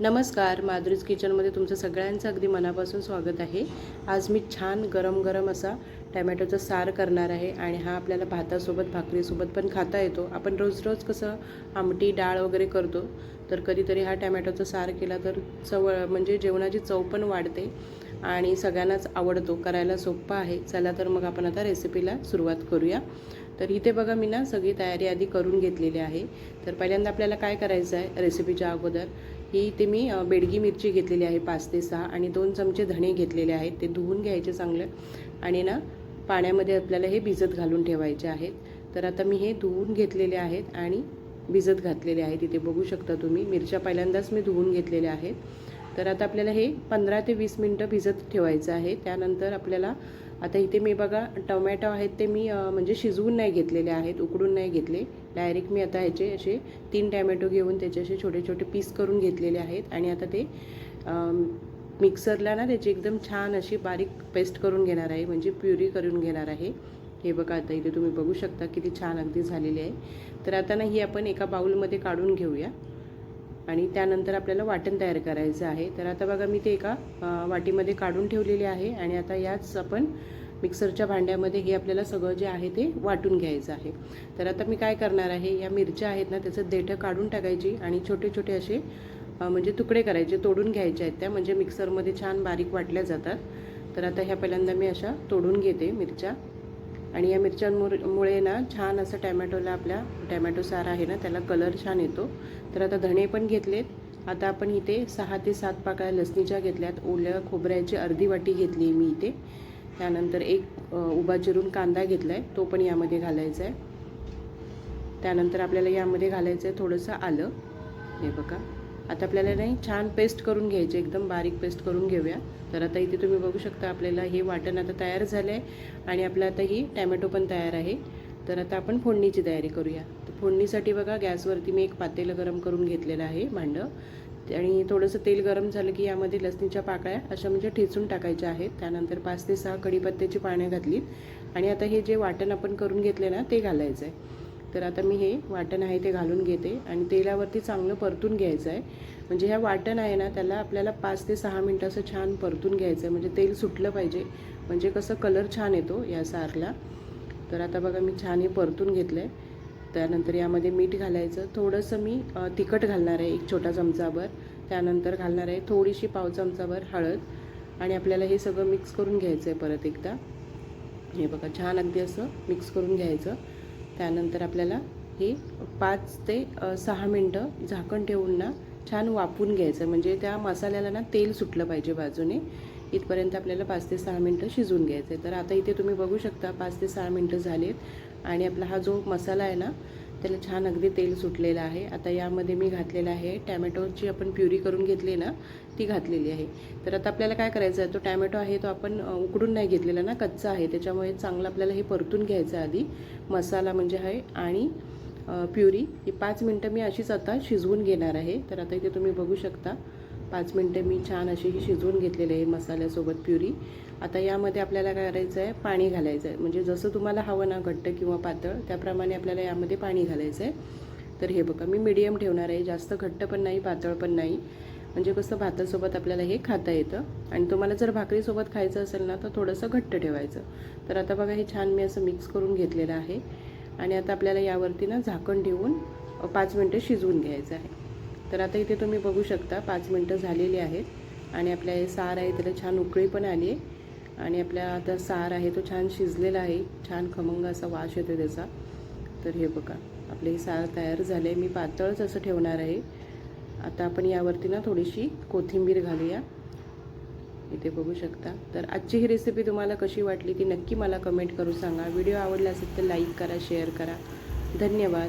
नमस्कार माधुरीज किचनमध्ये तुमचं सगळ्यांचं अगदी मनापासून स्वागत आहे. आज मी छान गरम गरम असा टॅमॅटोचा सार करणार आहे आणि हा आपल्याला भातासोबत भाकरीसोबत पण खाता येतो. आपण रोज रोज कसं आमटी डाळ वगैरे करतो तर कधीतरी हा टॅमॅटोचा सार केला तर चव म्हणजे जेवणाची चव पण वाढते आणि सगळ्यांनाच आवडतो करायला सोपा आहे. चला तर मग आपण आता रेसिपीला सुरुवात करूया. तर इथे बघा मी ना सगळी तयारी आधी करून घेतलेली आहे. तर पहिल्यांदा आपल्याला काय करायचं आहे रेसिपीच्या अगोदर ही इथे मी बेडगी मिरची घेतलेली आहे पाच ते सहा आणि दोन चमचे धणे घेतलेले आहेत. ते धुवून घ्यायचे चांगलं आणि ना पाण्यामध्ये आपल्याला हे भिजत घालून ठेवायचे आहेत. तर आता मी हे धुवून घेतलेले आहेत आणि भिजत घातलेले आहेत. इथे बघू शकता तुम्ही मिरच्या पहिल्यांदाच मी धुवून घेतलेल्या आहेत. तर आता आपल्याला हे पंधरा ते वीस मिनटं भिजत ठेवायचं आहे. त्यानंतर आपल्याला आता इथे मी बघा टोमॅटो आहेत ते मी म्हणजे शिजवून नाही घेतलेले आहेत उकडून नाही घेतले. डायरेक्ट मी आता ह्याचे असे तीन टॅमॅटो घेऊन त्याचे असे छोटे छोटे पीस करून घेतलेले आहेत. आणि आता ते मिक्सरला ना त्याची एकदम छान अशी बारीक पेस्ट करून घेणार आहे म्हणजे प्युरी करून घेणार आहे. हे बघा आता इथे तुम्ही बघू शकता किती छान अगदी झालेली आहे. तर आता ना ही आपण एका बाउलमध्ये काढून घेऊया. आणि त्यानंतर आपल्याला वाटण तयार करायचं आहे. तर आता बघा मी ते एका वाटीमध्ये काढून ठेवलेले आहे आणि आता याच आपण मिक्सरच्या भांड्यामध्ये हे आपल्याला सगळं जे आहे ते वाटून घ्यायचं आहे. तर आता मी काय करणार आहे या मिरच्या आहेत ना त्याचं देठं काढून टाकायची आणि छोटे छोटे असे म्हणजे तुकडे करायचे तोडून घ्यायचे आहेत त्या म्हणजे मिक्सरमध्ये छान बारीक वाटल्या जातात. तर आता ह्या पहिल्यांदा मी अशा तोडून घेते मिरच्या. आणि या मिरच्यांमुळे मुळे ना छान असं टॅमॅटोला आपल्या टॅमॅटो सारा आहे ना त्याला कलर छान येतो. तर आता धणे पण घेतलेत. आता आपण इथे सहा ते सात पाकळ्या लसणीच्या घेतल्यात. ओल्या खोबऱ्याची अर्धी वाटी घेतली मी इथे. त्यानंतर एक उभा चिरून कांदा घेतला आहे तो पण यामध्ये घालायचा आहे त्यानंतर आपल्याला यामध्ये घालायचं आहे थोडंसं आलं. हे बघा. आता आपल्याला नाही छान पेस्ट करून घ्यायचे एकदम बारीक पेस्ट करून घेऊया. तर आता इथे तुम्ही बघू शकता आपल्याला हे वाटण आता तयार झालं आहे आणि आपलं आता ही टॅमॅटो पण तयार आहे. तर आता आपण फोडणीची तयारी करूया. तर फोडणीसाठी बघा गॅसवरती मी एक पातेलं गरम करून घेतलेलं आहे भांडं. आणि थोडंसं तेल गरम झालं की यामध्ये लसणीच्या पाकळ्या अशा म्हणजे ठेचून टाकायच्या आहेत. त्यानंतर पाच ते सहा कढीपत्त्याची पानं घातलीत आणि आता हे जे वाटण आपण करून घेतले ना ते घालायचं आहे तर आता मी हे वाटण आहे ते घालून घेते आणि तेलावरती चांगलं परतून घ्यायचं आहे. म्हणजे ह्या वाटण आहे ना त्याला आपल्याला पाच ते सहा मिनटं असं छान परतून घ्यायचं आहे. म्हणजे तेल सुटलं पाहिजे. म्हणजे कसं कलर छान येतो या सारला. तर आता बघा मी छान हे परतून घेतलं आहे त्यानंतर यामध्ये मीठ घालायचं. थोडंसं मी तिखट घालणार आहे एक छोटा चमचाभर. त्यानंतर घालणार आहे थोडीशी पाव चमचाभर हळद. आणि आपल्याला हे सगळं मिक्स करून घ्यायचं आहे परत एकदा. हे बघा छान अगदी असं मिक्स करून घ्यायचं. त्यानंतर आपल्याला हे पाच ते सहा मिनटं झाकण ठेवून ना छान वापून घ्यायचं. म्हणजे त्या मसाल्याला ना तेल सुटलं पाहिजे बाजूने. इथपर्यंत आपल्याला पाच ते सहा मिनटं शिजवून घ्यायचं आहे तर आता इथे तुम्ही बघू शकता पाच ते सहा मिनटं झालेत. आणि आपला हा जो मसाला आहे ना त्याला छान अगदी तेल सुटलेलं आहे. आता यामध्ये मी घातलेलं आहे. टॅमॅटोची आपण प्युरी करून घेतली ना ती घातलेली आहे. तर आता आपल्याला काय करायचं आहे? तो टॅमॅटो आहे तो आपण उकडून नाही घेतलेला ना कच्चा आहे. त्याच्यामुळे चांगलं आपल्याला हे परतून घ्यायचं आधी. मसाला म्हणजे आहे आणि प्युरी. ही पाच मिनटं मी अशीच आता शिजवून घेणार आहे. तर आता इथे तुम्ही बघू शकता. पाच मिनटं मी छान अशी ही शिजवून घेतलेली आहे मसाल्यासोबत प्युरी. आता यामध्ये आपल्याला काय करायचं आहे पाणी घालायचं आहे. म्हणजे जसं तुम्हाला हवं ना घट्ट किंवा पातळ त्याप्रमाणे आपल्याला यामध्ये पाणी घालायचं आहे. तर हे बघा मी मिडियम ठेवणार आहे. जास्त घट्ट पण नाही पातळ पण नाही. म्हणजे कसं भातासोबत आपल्याला हे खाता येतं. आणि तुम्हाला जर भाकरीसोबत खायचं असेल ना तर थोडंसं घट्ट ठेवायचं. तर आता बघा हे छान मी असं मिक्स करून घेतलेलं आहे. आणि आता आपल्याला यावरती ना झाकण ठेवून पाच मिनटं शिजवून घ्यायचं आहे. तर आता इथे तुम्ही बघू शकता पाच मिनटं झालेली आहेत. आणि आपल्या हे सार आहे त्याला छान उकळी पण आली आहे. आणि आपल्या आता सार आहे तो छान शिजलेला आहे. छान खमंग असा वास येतो त्याचा. तर हे बघा आपले हे सार तयार झाले. मी पातळच असं ठेवणार आहे. आता आपण यावरती ना थोडीशी कोथिंबीर घालूया. इथे बघू शकता. तर आजची ही रेसिपी तुम्हाला कशी वाटली ती नक्की मला कमेंट करून सांगा. व्हिडिओ आवडला असेल तर लाईक करा शेअर करा. धन्यवाद.